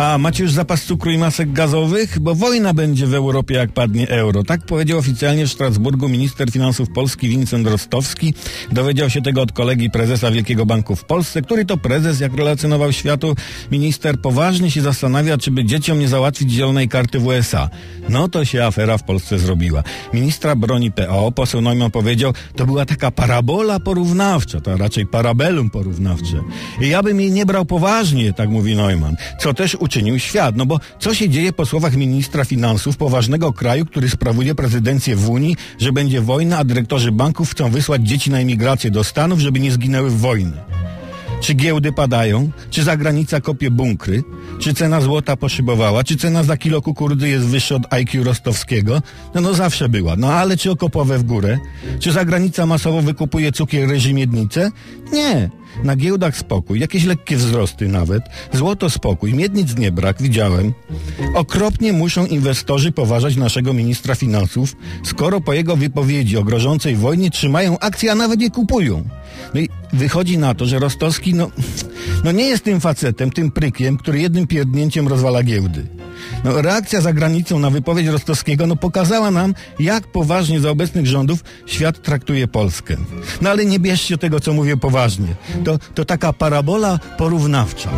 A macie już zapas cukru i masek gazowych? Bo wojna będzie w Europie, jak padnie euro. Tak powiedział oficjalnie w Strasburgu minister finansów Polski Wincent Rostowski. Dowiedział się tego od kolegi prezesa Wielkiego Banku w Polsce, który to prezes, jak relacjonował światu, minister poważnie się zastanawia, czy by dzieciom nie załatwić zielonej karty w USA. No to się afera w Polsce zrobiła. Ministra broni PO, poseł Neumann powiedział, to była taka parabola porównawcza, to raczej parabelum porównawcze. I ja bym jej nie brał poważnie, tak mówi Neumann. Co też uczynił świat. No bo co się dzieje po słowach ministra finansów poważnego kraju, który sprawuje prezydencję w Unii, że będzie wojna, a dyrektorzy banków chcą wysłać dzieci na emigrację do Stanów, żeby nie zginęły w wojnie? Czy giełdy padają? Czy zagranica kopie bunkry? Czy cena złota poszybowała? Czy cena za kilo kukurydzy jest wyższa od IQ rostowskiego? No, no zawsze była. No ale czy okopowe w górę? Czy zagranica masowo wykupuje cukier reżim? Nie. Na giełdach spokój, jakieś lekkie wzrosty nawet. Złoto spokój, miednic nie brak, widziałem. Okropnie muszą inwestorzy poważać naszego ministra finansów, skoro po jego wypowiedzi o grożącej wojnie trzymają akcje, a nawet je kupują. No i wychodzi na to, że Rostowski, no, no nie jest tym facetem, tym prykiem, który jednym pierdnięciem rozwala giełdy. No, reakcja za granicą na wypowiedź Rostowskiego no, pokazała nam, jak poważnie za obecnych rządów świat traktuje Polskę. No ale nie bierzcie tego, co mówię poważnie. To, to taka parabola porównawcza.